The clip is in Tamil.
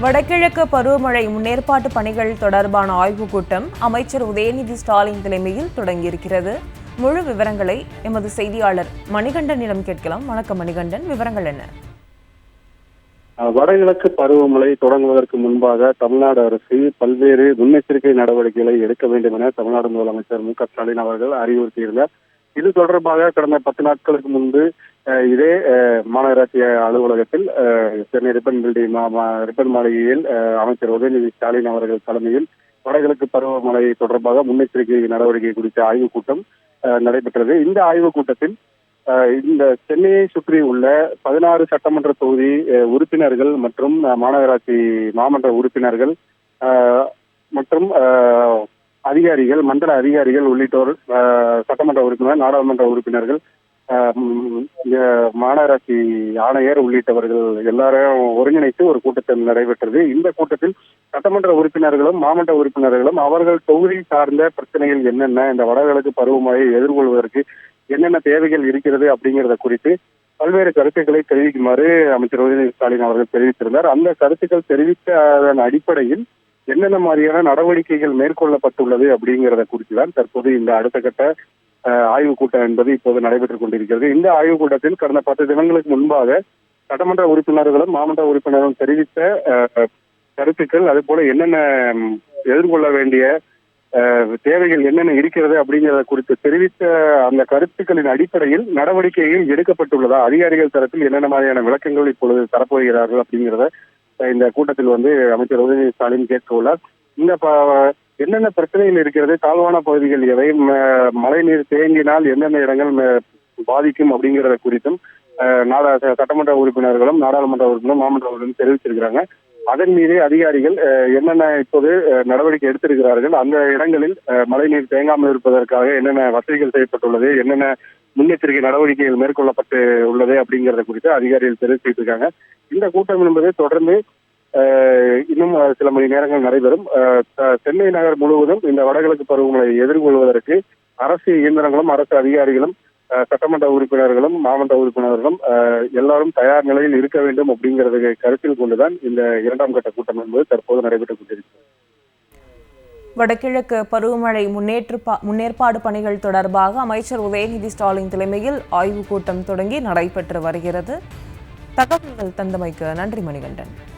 வடகிழக்கு பருவமழை முன்னேற்பாட்டு பணிகள் தொடர்பான ஆய்வுக் கூட்டம் அமைச்சர் உதயநிதி ஸ்டாலின் தலைமையில் தொடங்கியிருக்கிறது. முழு விவரங்களை எமது செய்தியாளர் மணிகண்டனிடம் கேட்கலாம். வணக்கம் மணிகண்டன். விவரங்கள் என்ன? வடகிழக்கு பருவமழை தொடங்குவதற்கு முன்பாக தமிழ்நாடு அரசு பல்வேறு முன்னெச்சரிக்கை நடவடிக்கைகளை எடுக்க வேண்டும் என தமிழ்நாடு முதலமைச்சர் மு க ஸ்டாலின் அவர்கள் அறிவுறுத்தியிருந்தார். இது தொடர்பாக கடந்த பத்து நாட்களுக்கு முன்பு அஹ், இதே மாநகராட்சி அலுவலகத்தில் சென்னை ரிப்பன் பில்டிங் மா- ரிப்பன் மாளிகையில் அமைச்சர் உதயநிதி ஸ்டாலின் அவர்கள் தலைமையில் வடகிழக்கு பருவமழை தொடர்பாக முன்னெச்சரிக்கை நடவடிக்கை குறித்த ஆய்வுக் கூட்டம் அஹ், நடைபெற்றது. இந்த ஆய்வுக் கூட்டத்தில் இந்த சென்னையை சுற்றி உள்ள பதினாறு சட்டமன்ற தொகுதி உறுப்பினர்கள் மற்றும் மாநகராட்சி மாமன்ற உறுப்பினர்கள் மற்றும் அதிகாரிகள் மண்டல அதிகாரிகள் உள்ளிட்டோர் சட்டமன்ற உறுப்பினர் நாடாளுமன்ற உறுப்பினர்கள் மாநகராட்சி ஆணையர் உள்ளிட்டவர்கள் எல்லாரையும் ஒருங்கிணைத்து ஒரு கூட்டத்தில் நடைபெற்றது. இந்த கூட்டத்தில் சட்டமன்ற உறுப்பினர்களும் மாமன்ற உறுப்பினர்களும் அவர்கள் தொகுதி சார்ந்த பிரச்சனைகள் என்னென்ன இந்த வடகிழக்கு பருவமழையை எதிர்கொள்வதற்கு என்னென்ன தேவைகள் இருக்கிறது அப்படிங்கிறத குறித்து பல்வேறு கருத்துக்களை தெரிவிக்குமாறு அமைச்சர் உதயநிதி ஸ்டாலின் அவர்கள் தெரிவித்திருந்தார். அந்த கருத்துக்கள் தெரிவித்ததன் அடிப்படையில் என்னென்ன மாதிரியான நடவடிக்கைகள் மேற்கொள்ளப்பட்டுள்ளது அப்படிங்கிறத குறித்து தான் தற்போது இந்த அடுத்த கட்ட ஆய்வுக் கூட்டம் என்பது இப்போது நடைபெற்றுக் கொண்டிருக்கிறது. இந்த ஆய்வுக் கூட்டத்தில் கடந்த பத்து தினங்களுக்கு முன்பாக சட்டமன்ற உறுப்பினர்களும் மாமன்ற உறுப்பினரும் தெரிவித்த கருத்துக்கள் அது போல என்னென்ன எதிர்கொள்ள வேண்டிய அஹ், தேவைகள் என்னென்ன இருக்கிறது அப்படிங்கிறத குறித்து தெரிவித்த அந்த கருத்துக்களின் அடிப்படையில் நடவடிக்கைகள் எடுக்கப்பட்டுள்ளதா அதிகாரிகள் தரப்பில் என்னென்ன மாதிரியான விளக்கங்கள் இப்பொழுது தரப்போகிறார்கள் அப்படிங்கிறத இந்த கூட்டத்தில் வந்து அமைச்சர் உதயநிதி ஸ்டாலின் கேட்க உள்ளார். இந்த என்னென்ன பிரச்சனைகள் இருக்கிறது? தாழ்வான பகுதிகள் எவை? மழை நீர் தேங்கினால் எந்தெந்த இடங்கள் பாதிக்கும் அப்படிங்கறத குறித்தும் அஹ், நாடா சட்டமன்ற உறுப்பினர்களும் நாடாளுமன்ற உறுப்பினரும் மாமன்ற உறுப்பினரும் தெரிவிச்சிருக்கிறாங்க. அதன் மீது அதிகாரிகள் என்னென்ன இப்போது நடவடிக்கை எடுத்திருக்கிறார்கள் அந்த இடங்களில் மழைநீர் தேங்காமல் இருப்பதற்காக என்னென்ன வசதிகள் செய்யப்பட்டுள்ளது என்னென்ன முன்னெச்சரிக்கை நடவடிக்கைகள் மேற்கொள்ளப்பட்டு உள்ளது அப்படிங்கறத குறித்து அதிகாரிகள் தெரிவிச்சிட்டு இருக்காங்க இந்த கூட்டம் என்பது தொடர்ந்து இன்னும் சில மணி நேரங்கள் நடைபெறும். த- சென்னை நகர் முழுவதும் இந்த வடகிழக்கு பருவங்களை எதிர்கொள்வதற்கு அரசு இயந்திரங்களும் அரசு அதிகாரிகளும் சட்டமன்ற உறுப்பினர்களும் மாவட்ட உறுப்பினர்களும் எல்லாரும் தயார் நிலையில் இருக்க வேண்டும் அப்படிங்கறதை கருத்தில் கொண்டுதான் இந்த இரண்டாம் கட்ட கூட்டம் என்பது தற்போது நடைபெற்றுக் கொண்டிருக்கிறது. வடகிழக்கு பருவமழை முன்னேற்ற முன்னேற்பாடு பணிகள் தொடர்பாக அமைச்சர் உதயநிதி ஸ்டாலின் தலைமையில் ஆய்வுக் கூட்டம் தொடங்கி நடைபெற்று வருகிறது. தகவல்கள் தந்தமைக்கு நன்றி மணிகண்டன்.